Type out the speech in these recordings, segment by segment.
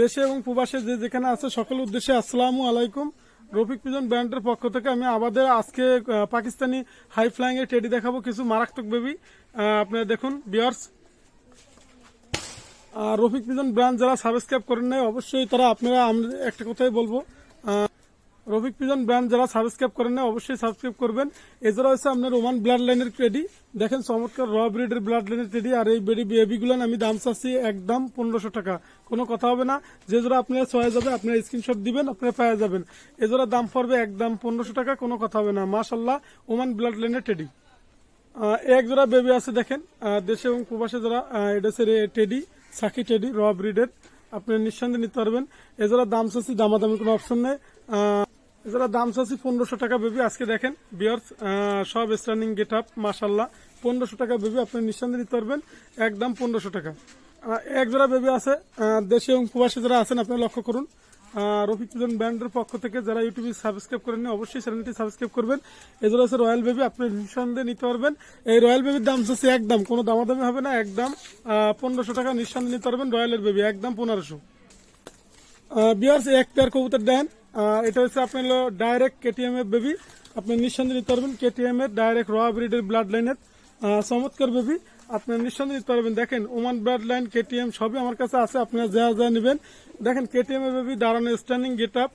দেশে এবং প্রবাসে যে যেখানে আছে, সকল উদ্দেশ্যে আসসালামু আলাইকুম। রফিক পিজন ব্র্যান্ডের পক্ষ থেকে আমি আমাদের আজকে পাকিস্তানি হাই ফ্লাইং এর টেডি দেখাবো কিছু মারাত্মক বেবি আপনারা দেখুন বিয়ার্স আর রফিক পিজন ব্র্যান্ড যারা সাবস্ক্রাইব করেন নাই, অবশ্যই তারা আপনারা একটা কথাই বলব রফিক পিজন ব্র্যান্ড যারা সাবস্ক্রাইব করেন নাই অবশ্যই সাবস্ক্রাইব করবেন। এছাড়া হচ্ছে আপনার রোমান ব্লাড লাইনের ক্রেডি দেখেন চমৎকার র ব্রিডের ব্লাড লাইনের ক্রেডি আর এই বেডি বেবিগুলো আমি দাম চাচ্ছি একদম পনেরোশো টাকা। কোনো কথা হবে না। যে জোড়া আপনারা ছয় যাবে, আপনারা স্ক্রিনশট দিবেন, আপনারা পাওয়া যাবেন। এ দাম পড়বে একদম পনেরোশো টাকা, কোনো কথা হবে না। মাশাল্লাহ ওমান ব্লাড লাইনের টেডি এক জোড়া বেবি আছে দেখেন দেশে এবং প্রবাসে যারা এটা টেডি সাকি টেডি র ব্রিডের আপনি নিঃসন্দেহে নিতে পারবেন। এছাড়া দাম চাচ্ছি, দামাদামি কোনো অপশন নেই। এছাড়া দাম চাচ্ছি পনেরোশো টাকা বেবি। আজকে দেখেন বিয়ার্স সব স্টার্নিং গেট আপ মাসাল্লাহ পনেরোশো টাকা বেবি, আপনি নিঃসন্দেহে নিতে পারবেন। একদম পনেরোশো টাকা। এক জোড়া বেবি আছে দেশে এবং প্রবাসে যারা আছেন আপনি লক্ষ্য করুন। রফিক পিজন ব্র্যান্ডের পক্ষ থেকে যারা ইউটিউবে সাবস্ক্রাইব করেননি, অবশ্যই চ্যানেলটি সাবস্ক্রাইব করবেন। এছাড়া আছে রয়্যাল বেবি, আপনি নিঃসন্দেহে নিতে পারবেন। এই রয়্যাল বেবির দাম হচ্ছে একদম, কোনো দামাদামি হবে না, একদম পনেরোশো টাকা নিঃসন্দেহে নিতে পারবেন রয়্যালের বেবি, একদম পনেরোশো। বিয়ার্স এক পেয়ার কবুতর দেন। এটা হচ্ছে আপনার হলো ডাইরেক্ট কেটিএম এর বেবি আপনি নিঃসন্দেহে নিতে পারবেন কেটিএম এর ডাইরেক্ট র ব্রিডের ব্লাড লাইনের চমৎকার বেবি আপনি নিঃসন্দেহে নিতে পারবেন। দেখেন ওমান ব্লাড লাইন কেটিএম সবই আমার কাছে আছে। আপনারা যা যা নেবেন। দেখেন কেটিএম এর বেবি দাঁড়ানো স্ট্যান্ডিং গেট আপ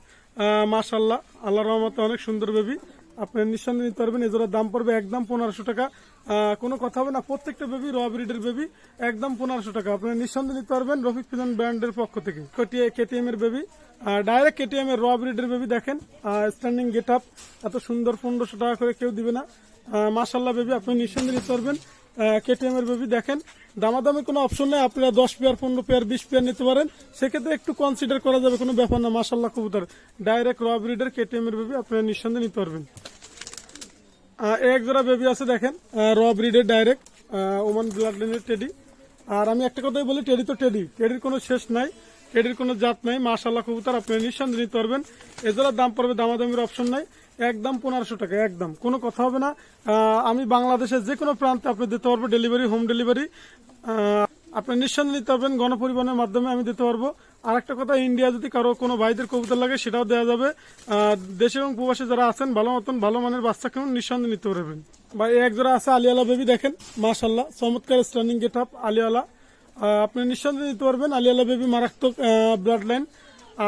মাসাল্লাহ আল্লাহ রহমতে অনেক সুন্দর বেবি আপনি নিঃসন্দেহে নিতে পারবেন। এজোড়ার দাম পড়বে একদম পনেরোশো টাকা। কোনো কথা হবে না, প্রত্যেকটা বেবি র ব্রিডের বেবি একদম পনেরোশো টাকা। আপনি নিঃসন্দেহে নিতে পারবেন রফিক ফিজন ব্র্যান্ডের পক্ষ থেকে। কেটিএম এর বেবি ডাইরেক্ট কেটিএম এর র ব্রিডের বেবি দেখেন। স্ট্যান্ডিং গেট আপ এত সুন্দর পনেরোশো টাকা করে কেউ দিবে না। মাসাল্লাহ বেবি আপনি নিঃসন্দেহে নিতে পারবেন। কেটিএম এর বেবি দেখেন। দামাদামি কোনো অপশন নেই আপনারা দশ পেয়ার পনেরো পেয়ার বিশ পেয়ার নিতে পারেন। সেক্ষেত্রে একটু কনসিডার করা যাবে, কোনো ব্যাপার না মাসাল্লাহ কবুতর। ডাইরেক্ট র ব্রিডের কেটিএম এর বেবি আপনারা নিঃসন্দেহে নিতে পারবেন। এক জোড়া বেবি আছে দেখেন র ব্রিডের ডাইরেক্ট ওমান ব্লাড লাইনের টেডি আর আমি একটা কথাই বলি টেডি তো টেডি টেডির কোনো শেষ নাই টেডির কোনো জাত নাই। মাশাল্লাহ কবুতর, আপনি নিঃসন্দেহে নিতে পারবেন। এজোড়ার দাম পড়বে, দামাদামির অপশন নাই। একদম পনেরোশো টাকা, একদম। কোনো কথা হবে না। আমি বাংলাদেশের যে কোনো প্রান্তে আপনি দিতে পারব ডেলিভারি, হোম ডেলিভারি। আপনি নিঃসন্দেহে নিতে পারবেন, গণপরিবহনের মাধ্যমে আমি দিতে পারব। আর একটা কথা, ইন্ডিয়া যদি কারও কোনো ভাইদের কবুতর লাগে, সেটাও দেওয়া যাবে। দেশে এবং প্রবাসে যারা আছেন, ভালো মতন, ভালো মানের বাচ্চা কেমন নিঃসন্দেহে নিতে পারবেন। বা এক জোড়া আছে আলিয়ালা বেবি দেখেন মাশাল্লাহ চমৎকার স্টার্নিং গেট আপ আলিয়ালা আপনি নিঃসন্দেহে নিতে পারবেন, আলিয়ালা বেবি মারাত্মক ব্লাড লাইন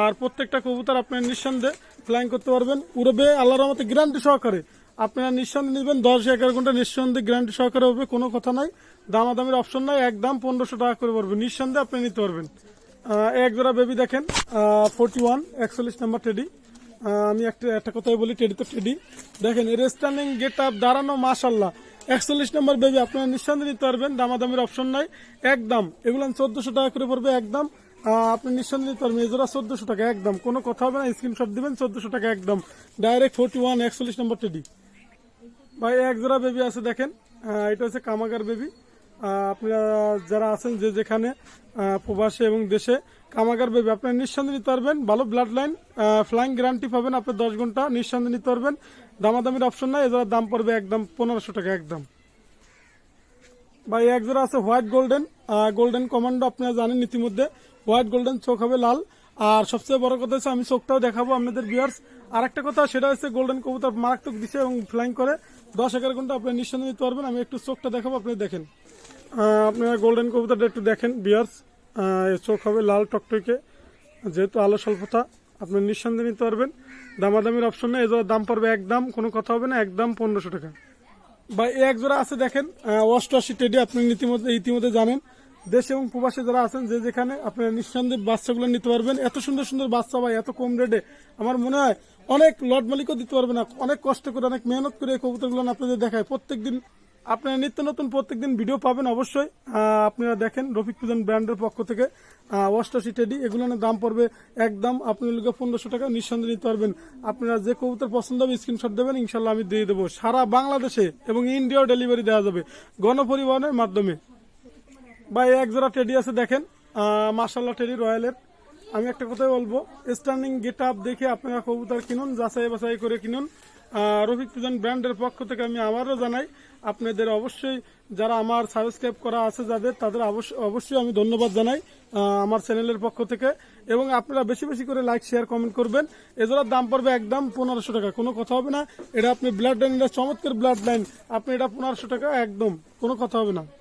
আর প্রত্যেকটা কবুতর আপনি নিঃসন্দেহে ফ্লাইং করতে পারবেন। উড়বে আল্লাহর রহমতে গ্যারান্টি সহকারে। আপনারা নিঃসন্দেহে নেবেন, দশ এগারো ঘণ্টা নিঃসন্দেহে গ্যারান্টি সহকারে হবে, কোনো কথা নাই। দামাদামির অপশন নাই, একদম পনেরোশো টাকা করে পারবেন নিঃসন্দেহে আপনি নিতে পারবেন। এক জোড়া বেবি দেখেন ফোরটি ওয়ান একচল্লিশ নাম্বার টেডি আমি একটা একটা কথাই বলি টেডি তো টেডি দেখেন রেস্টার্নিং গেট আপ দাঁড়ানো মাশাল্লাহ একচল্লিশ নম্বর বেবি আপনারা নিঃসন্দেহে নিতে পারবেন, দামাদামির অপশন নাই, একদম। এগুলো চোদ্দশো টাকা করে পড়বে, একদম। আপনি নিঃসন্দেহে পারবেন এজোড়া চোদ্দশো টাকা একদম। কোনো কথা হবে না স্ক্রিনশট দিবেন, চোদ্দশো টাকা একদম। ডাইরেক্ট ফোরটি ওয়ান একচল্লিশ নম্বর টেডি ভাই, এক জোড়া বেবি আছে দেখেন। এটা হচ্ছে কামাগার বেবি আপনারা যারা আছেন যে যেখানে প্রবাসে এবং দেশে, কামাগার বেবি আপনারা নিঃসন্দেহে নিতে পারবেন। ভালো ব্লাড লাইন ফ্লাইং গ্যারান্টি পাবেন আপনি দশ ঘণ্টা, নিঃসন্দেহে নিতে পারবেন। দামাদামির অপশন নাই এজোড়ার দাম পড়বে একদম পনেরোশো টাকা একদম। ভাই, এক জোড়া আছে হোয়াইট গোল্ডেন গোল্ডেন কমান্ডো আপনারা জানেন ইতিমধ্যে। হোয়াইট গোল্ডেন চোখ হবে লাল। আর সবচেয়ে বড় কথা হচ্ছে আমি চোখটাও দেখাবো আপনাদের বিয়ার্স আর একটা কথা, সেটা হচ্ছে গোল্ডেন কবুতর মারাত্মক দিচ্ছে এবং ফ্লাইং করে। দশ এগারো ঘণ্টা আপনি নিঃসন্দেহে নিতে পারবেন। আমি একটু চোখটা দেখাবো, আপনি দেখেন। আপনারা গোল্ডেন কবুতরটা একটু দেখেন বিয়ার্স চোখ হবে লাল টকটকে, যেহেতু আলো স্বল্পতা, আপনি নিঃসন্দেহে নিতে পারবেন। দামাদামির অপশন নেই এজোড়ার দাম পড়বে একদম, কোনো কথা হবে না, একদম পনেরোশো টাকা। বা এক জোড়া আছে, দেখেন অষ্টআশি টেডি, আপনি ইতিমধ্যে ইতিমধ্যে জানেন। দেশে এবং প্রবাসী যারা আছেন, যে যেখানে আপনারা নিঃসন্দেহে বাচ্চাগুলো নিতে পারবেন। এত সুন্দর সুন্দর বাচ্চা ভাই, এত কম রেটে আমার মনে হয় অনেক লট মালিকও দিতে পারবে না। অনেক কষ্ট করে, অনেক মেহনত করে এই কবুতরগুলো আপনাদের দেখায় প্রত্যেকদিন আপনারা নিত্য নতুন প্রত্যেকদিন ভিডিও পাবেন অবশ্যই। আপনারা দেখেন রফিক পূজন ব্র্যান্ডের পক্ষ থেকে। অষ্টাশি টেডি এগুলোর দাম পড়বে একদম আপনার পনেরোশো টাকা নিঃসন্দেহে নিতে পারবেন। আপনারা যে কবুতর পছন্দ হবে স্ক্রিনশট দেবেন ইনশাল্লাহ আমি দিয়ে দেবো। সারা বাংলাদেশে এবং ইন্ডিয়াও ডেলিভারি দেওয়া যাবে গণপরিবহনের মাধ্যমে। এই এক জোড়া টেডি আছে দেখেন। মার্শাল্লাহ টেডি রয়্যালের। আমি একটা কথাই বলব স্ট্যান্ডিং গেট আপ দেখে আপনারা কবুতর কিনুন, যাচাই বাছাই করে কিনুন। রফিক পিজন ব্র্যান্ডের পক্ষ থেকে আমি আবারও জানাই, আপনাদের অবশ্যই যারা আমার সাবস্ক্রাইব করা আছে যাদের, তাদের অবশ্য- অবশ্যই আমি ধন্যবাদ জানাই আমার চ্যানেলের পক্ষ থেকে। এবং আপনারা বেশি বেশি করে লাইক শেয়ার কমেন্ট করবেন। এজোড়ার দাম পড়বে একদম পনেরোশো টাকা, কোনো কথা হবে না। এটা আপনি ব্লাড লাইন এটা চমৎকার ব্লাড লাইন আপনি এটা পনেরোশো টাকা, একদম, কোনো কথা হবে না।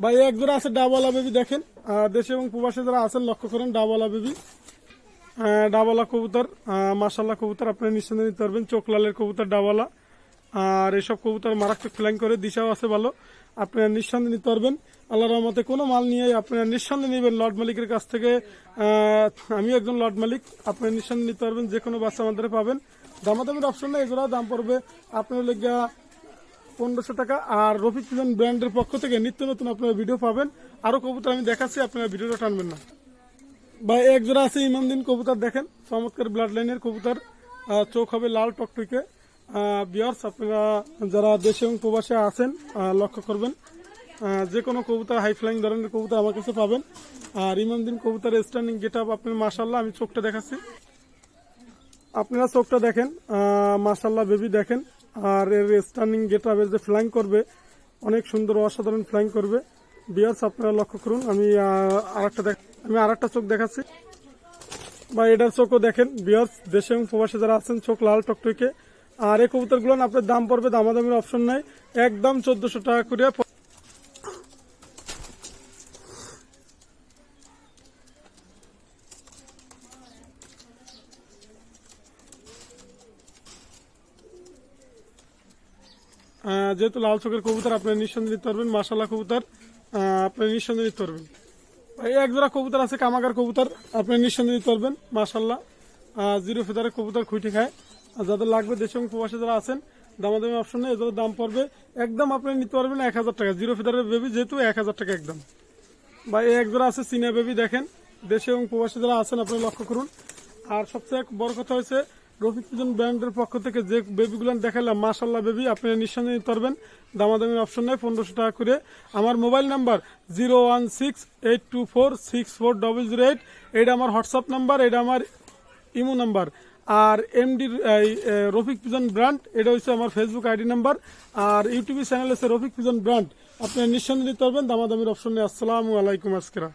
ভাই, এক জোড়া আছে ডাবলা বেবি দেখেন। দেশে এবং প্রবাসে যারা আছেন, লক্ষ্য করেন ডাবলা বেবি ডাবলা কবুতর। মাসাল্লাহ কবুতর, আপনি নিঃসন্দেহে নিতে পারবেন। চোখ লালের কবুতর ডাবলা আর এসব কবুতর মারাত্মক ফ্লাইং করে, দিশাও আছে ভালো। আপনারা নিঃসন্দেহে নিতে পারবেন। আল্লাহ রহমতে কোনো মাল নিয়ে আপনারা নিঃসন্দেহে নেবেন লর্ড মালিকের কাছ থেকে। আমি একজন লর্ড মালিক। আপনারা নিঃসন্দেহে নিতে পারবেন যে কোনো বাচ্চা আমাদের পাবেন। দামাদামির অপশন নেই এগুলো দাম পড়বে। আপনার লেগে পনেরোশো টাকা। আর রফিক ব্র্যান্ডের পক্ষ থেকে নিত্য নতুন আপনারা ভিডিও পাবেন। আরও কবুতর আমি দেখাচ্ছি, আপনারা ভিডিওটা টানবেন না। বা এক জোড়া আছে ইমামদিন কবুতর, দেখেন। চমৎকার ব্লাড লাইনের কবুতর চোখ হবে লাল টকটকে। বিয়ার্স আপনারা যারা দেশে এবং প্রবাসে আছেন লক্ষ্য করবেন। যে কোনো কবুতর হাই ফ্লাইং ধরনের কবুতর আমার কাছে পাবেন। আর ইমামদিন কবুতর স্ট্যান্ডিং গেট আপ আপনার মাসাল্লাহ আমি চোখটা দেখাচ্ছি। আপনারা চোখটা দেখেন। মাসাল্লাহ বেবি দেখেন। আর এর স্টার্নিং যেটা আপের যে ফ্লাইং করবে, অনেক সুন্দর অসাধারণ ফ্লাইং করবে। বিয়ার্স আপনারা লক্ষ্য করুন, আমি আর একটা আমি আর একটা চোখ দেখাচ্ছি। বা এটার চোখও দেখেন। বিয়ার্স দেশে এবং প্রবাসে যারা আছেন, চোখ লাল টকটকে। আর এই কবুতরগুলো আপনার দাম পড়বে, দামাদামির অপশন নাই। একদম চোদ্দশো টাকা করে যেহেতু লাল চোখের কবুতর, আপনি নিঃসন্দেহে নিতে পারবেন। মাসালা কবুতর আপনি নিঃসন্দেহে নিতে পারবেন। এক জোড়া কবুতর আছে, কামাগার কবুতর, আপনি নিঃসন্দেহে নিতে পারবেন মাসাল্লাহ জিরো ফেদারের কবুতর খুঁটি খায়। যাদের লাগবে, দেশ এবং প্রবাসে যারা আছেন, দামাদামি অপশন নেই এদের দাম পড়বে একদম, আপনি নিতে পারবেন এক হাজার টাকা। জিরো ফেদারের বেবি যেহেতু এক হাজার টাকা একদম। বা এক জোড়া আছে চীনা বেবি দেখেন। দেশে এবং প্রবাসে যারা আছেন আপনি লক্ষ্য করুন। আর সবচেয়ে বড় কথা হয়েছে রফিক পিজন ব্র্যান্ডের পক্ষ থেকে যে বেবিগুলো দেখালাম মাসাল্লাহ বেবি, আপনি নিঃসন্দেহে নিতে পারবেন। দামাদামির অপশন নেই, পনেরোশো টাকা করে। আমার mobile number zero one six eight two four six four double zero eight. এটা আমার হোয়াটসঅ্যাপ নাম্বার এটা আমার ইমো নাম্বার। আর এমডি রফিক পিজন ব্র্যান্ড, এটা হচ্ছে আমার ফেসবুক আইডি নাম্বার। আর ইউটিউব চ্যানেল হচ্ছে রফিক পিজন ব্র্যান্ড। আপনি নিঃসন্দেহে নিতে পারবেন, দামাদামির অপশন নেই। আসসালামু আলাইকুম আজকেরা।